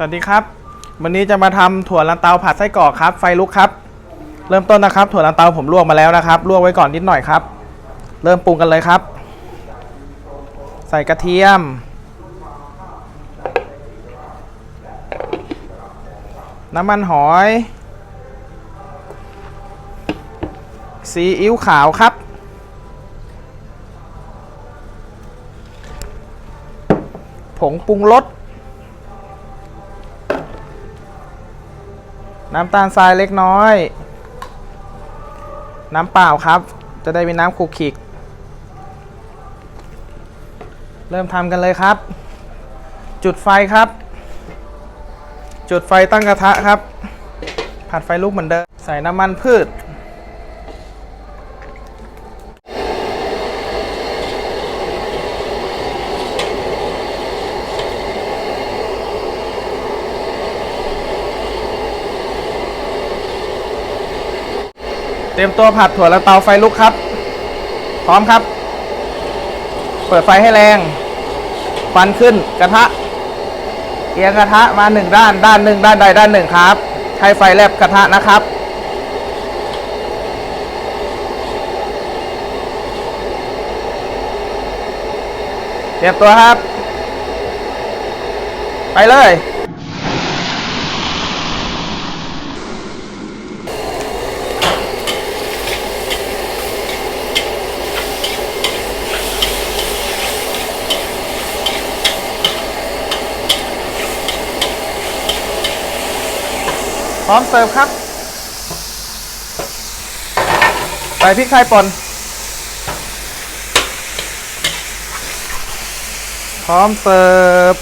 สวัสดีครับ วันนี้จะมาทำถั่วลันเตาผัดไส้กรอกครับ ไฟลุกครับ เริ่มต้นนะครับ ถั่วลันเตาผมลวกมาแล้วนะครับลวกไว้ก่อนนิดหน่อยครับ เริ่มปรุงกันเลยครับ ใส่กระเทียม น้ำมันหอยซีอิ๊วขาวครับผงปรุงรส น้ำตาลทรายเล็กน้อย น้ำเปล่าครับ จะได้มีน้ำคลุกคิก เริ่มทำกันเลยครับ จุดไฟครับ จุดไฟตั้งกระทะครับ ผัดไฟลุกเหมือนเดิม ใส่น้ำมันพืช ตรียมตัวผัดถั่วลันเตาไฟลุกครับ พร้อมครับ เปิดไฟให้แรงควันขึ้นกระทะ เอียงกระทะมาหนึ่งด้าน ด้านหนึ่งด้านใดด้านหนึ่งครับ ใช้ไฟแลบกระทะนะครับ เตรียมตัวครับ ไปเลย พร้อมเสิร์ฟครับ ใส่พริกไทยป่นพร้อมเสิร์ฟ